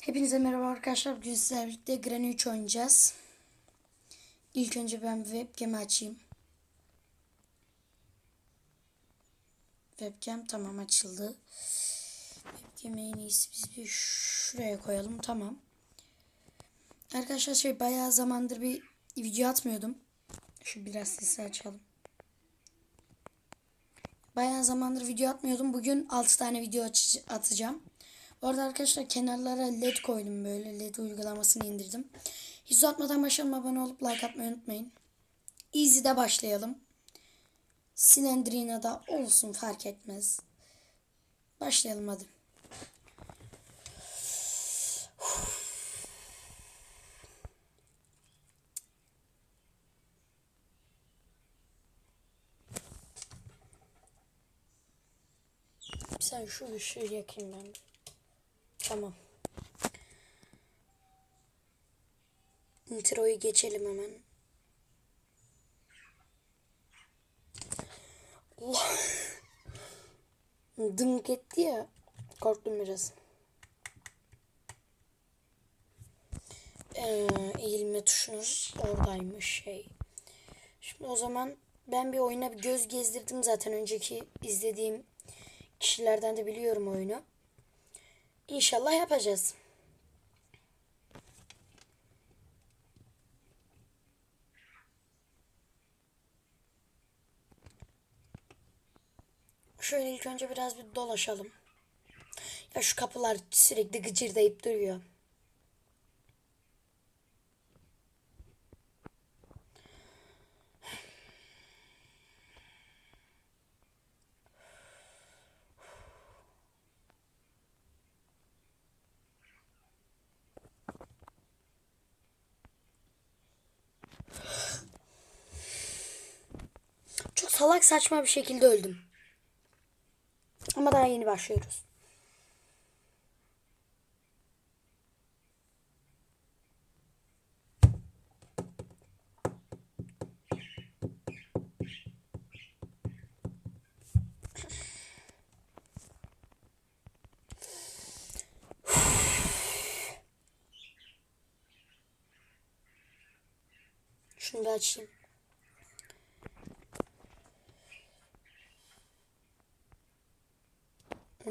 Hepinize merhaba arkadaşlar. Bugün sizlerle birlikte Granny 3 oynayacağız. İlk önce ben bir webcam açayım. Webcam tamam açıldı. Webcam'i en iyisi biz bir şuraya koyalım. Tamam. Arkadaşlar şey bayağı zamandır bir video atmıyordum. Şu biraz sesi açalım. Bayağı zamandır video atmıyordum. Bugün 6 tane video atacağım. Bu arada arkadaşlar kenarlara led koydum böyle. Led uygulamasını indirdim. Hiç uzatmadan başlayalım. Abone olup like atmayı unutmayın. Easy'de başlayalım. Silendrina da olsun fark etmez. Başlayalım hadi. Sen şu ışığı yakayım ben. Tamam. Introyu geçelim hemen. Allah. Dınk etti ya. Korktum biraz. Ee, eğilme tuşunun oradaymış şey. Şimdi o zaman ben bir oyuna bir göz gezdirdim zaten önceki izlediğim kişilerden de biliyorum oyunu. İnşallah yapacağız. Şöyle ilk önce biraz bir dolaşalım. Ya şu kapılar sürekli gıcırdayıp duruyor. Salak saçma bir şekilde öldüm. Ama daha yeni başlıyoruz. Şunu da açayım.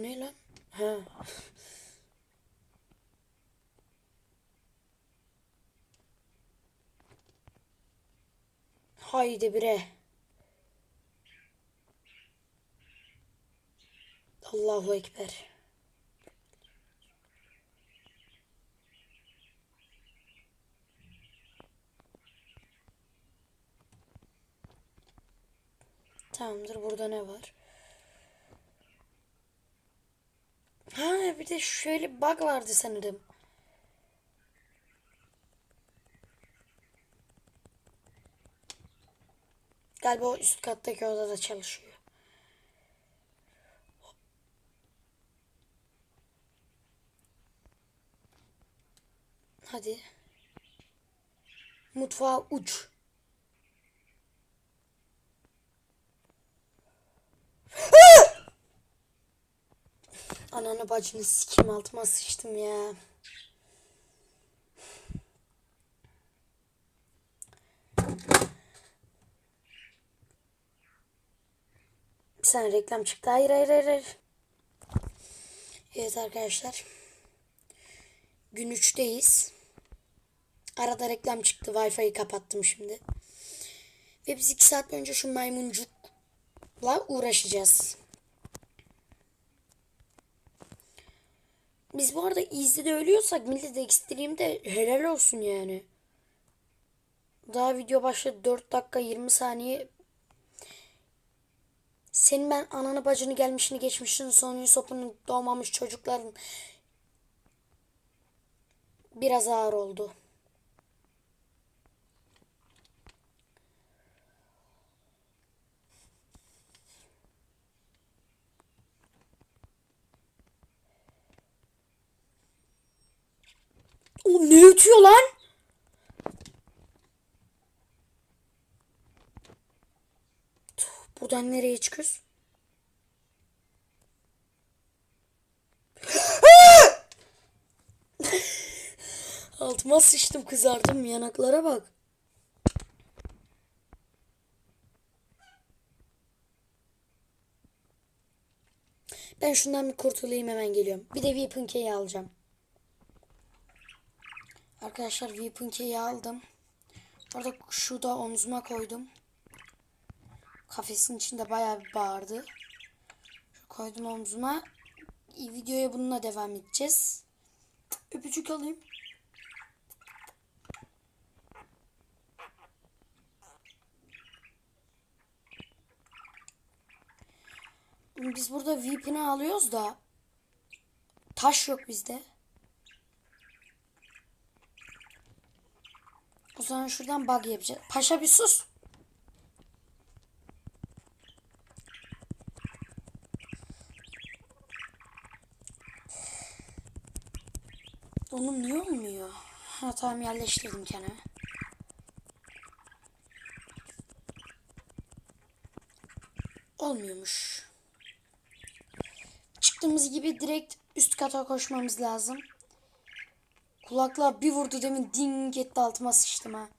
Ne lan? Ha. Haydi bre. Allahu Ekber. Tamamdır. Burada ne var? Ha bir de şöyle bug vardı sanırım. Galiba o üst kattaki odada çalışıyor. Hadi. Mutfağa uç. Ananı bacını sikim altıma sıçtım ya. Bir saniye reklam çıktı. Hayır hayır hayır. hayır. Evet arkadaşlar. Gün 3'teyiz. Arada reklam çıktı. Wi-Fi'yi kapattım şimdi. Ve biz 2 saat önce şu maymuncukla uğraşacağız. Biz bu arada Easy'de ölüyorsak millet Extreme'de helal olsun yani. Daha video başladı 4 dakika 20 saniye. Senin ben ananı bacını gelmişini geçmişini son sopunu doğmamış çocukların biraz ağır oldu. Ötüyor lan? Buradan nereye çıkıyoruz? Altıma sıçtım kızardım yanaklara bak. Ben şundan bir kurtulayım hemen geliyorum. Bir de Weapon Key'i alacağım. Arkadaşlar Weapon Key'i aldım. Orada şu da omzuma koydum. Kafesin içinde bayağı bir bağırdı. Koydum omzuma. Videoya bununla devam edeceğiz. Öpücük alayım. Biz burada VIP'ini alıyoruz da taş yok bizde. O zaman şuradan bug yapacağız. Paşa bir sus. Onun niye olmuyor? Ha tamam yerleştirdim kenara. Olmuyormuş. Çıktığımız gibi direkt üst kata koşmamız lazım. Kulaklığa bir vurdu demin ding etti altıma sıçtım ha.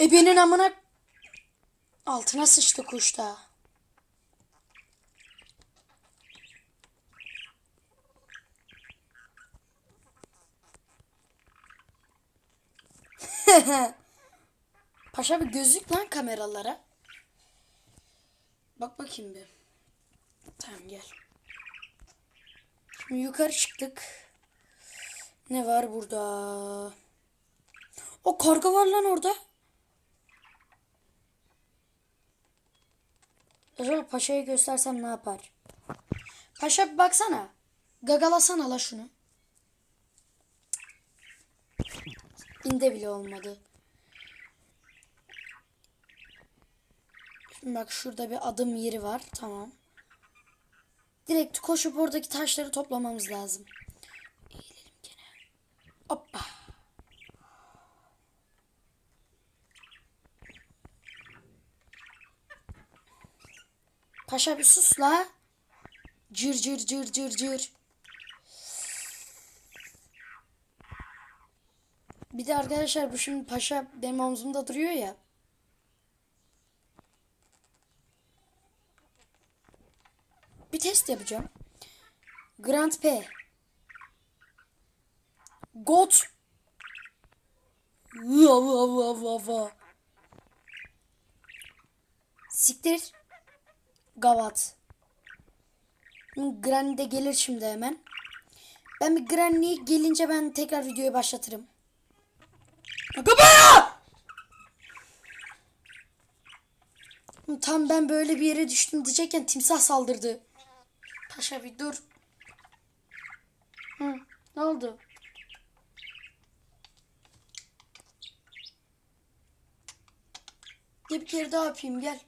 Ebenin amına altına sıçtı kuş da. Paşa bir gözlük lan kameralara. Bak bakayım bir. Tamam gel. Şimdi yukarı çıktık. Ne var burada? O karga var lan orada. Acaba paşayı göstersem ne yapar? Paşa bir baksana. Gagalasana la şunu. İnde bile olmadı. Şimdi bak şurada bir adım yeri var. Tamam. Direkt koşup oradaki taşları toplamamız lazım. Hoppa. Paşa bir sus la. Cır cır cır cır cır. Bir de arkadaşlar bu şimdi paşa benim omzumda duruyor ya. Bir test yapacağım. Grand P. Got. Siktir. Gavat. Granny de gelir şimdi hemen. Ben bir Granny gelince ben tekrar videoyu başlatırım. Baba! Tam ben böyle bir yere düştüm diyecekken timsah saldırdı. Paşa bir dur. Hı, ne oldu? Gel bir kere daha yapayım gel.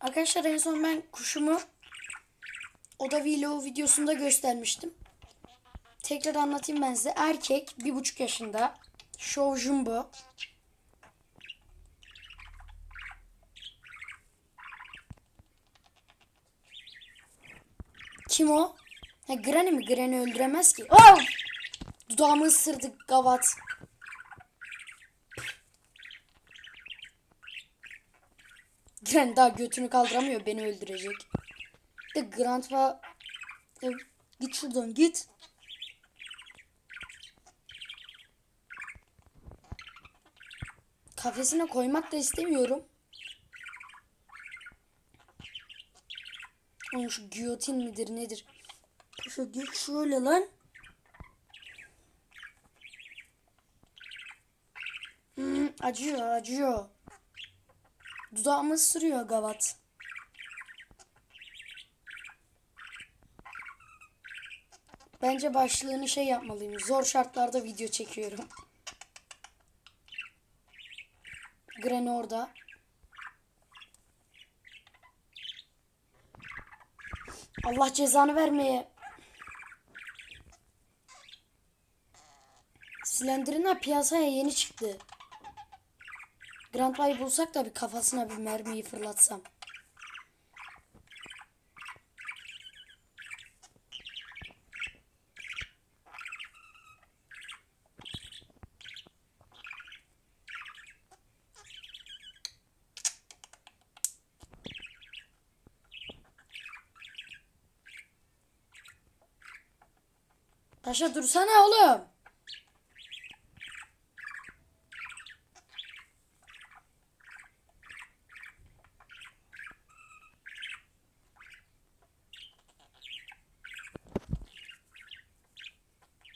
Arkadaşlar en son ben kuşumu Oda vlog videosunda göstermiştim. Tekrar anlatayım ben size. Erkek, bir buçuk yaşında. Show Jumbo. Kim o? Ha, Granny mi? Granny öldüremez ki. Oh! Dudağımı ısırdı gavat. Granny daha götünü kaldıramıyor. Beni öldürecek. De Grandpa ya, git şuradan git. Kafesine koymak da istemiyorum. Şu giyotin midir nedir? Şu git şöyle lan. Hmm, acıyor acıyor. Dudağımı ısırıyor gavat. Bence başlığını şey yapmalıyım. Zor şartlarda video çekiyorum. Granny orada. Allah cezanı vermeye. Slenderina piyasaya yeni çıktı. Grandpa'yı bulsak da bir kafasına bir mermiyi fırlatsam. Paşa dursana oğlum.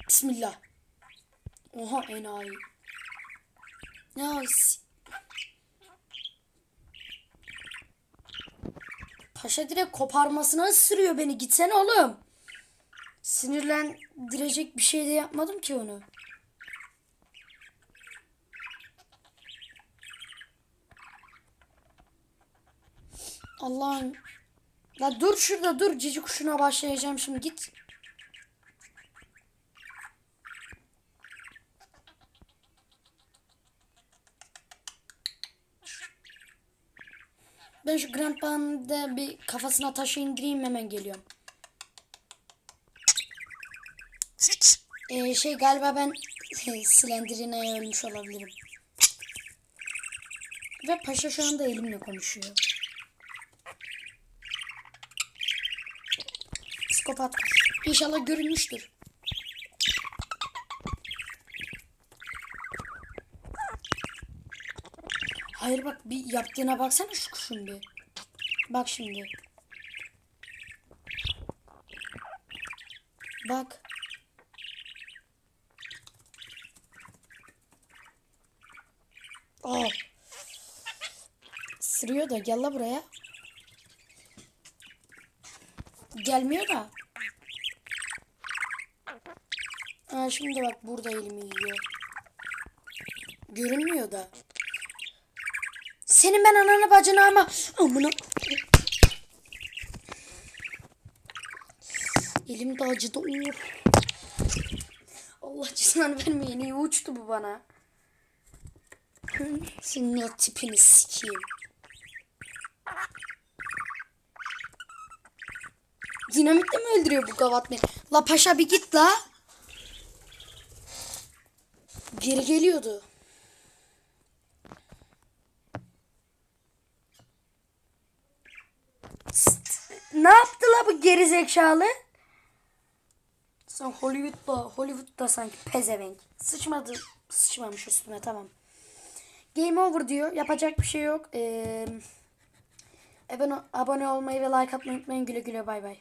Bismillah. Oha enayi. Ya Paşa direkt koparmasına ısırıyor beni. Gitsene oğlum. Sinirlendirecek bir şey de yapmadım ki onu. Allah'ım. Ya dur şurada dur. Cici kuşuna başlayacağım şimdi git. Ben şu Grandpa'nın da bir kafasına taşı indireyim hemen geliyorum. Ee, şey galiba ben Slenderino'ya ölmüş olabilirim. Ve paşa şu anda elimle konuşuyor. Psikopat. İnşallah görünmüştür. Hayır bak bir yaptığına baksana şu kuşun bir. Bak şimdi. Bak. Aa. Sırıyor da gel la buraya. Gelmiyor da. Ha şimdi bak burada elimi yiyor. Görünmüyor da. Senin ben ananı bacını ama amına. Elim de acıdı. Of. Allah cezanı vermeye niye uçtu bu bana? Senin o tipini sikeyim. Dinamitle mi öldürüyor bu gavat? La paşa bir git la. Geri geliyordu. Ne yaptı la bu gerizekalı? Sen Hollywood'da, Hollywood'da sanki pezevenk. Sıçmadı, sıçmamış üstüme tamam. Game over diyor. Yapacak bir şey yok. Ee, abone, abone olmayı ve like atmayı unutmayın. Güle güle bay bay.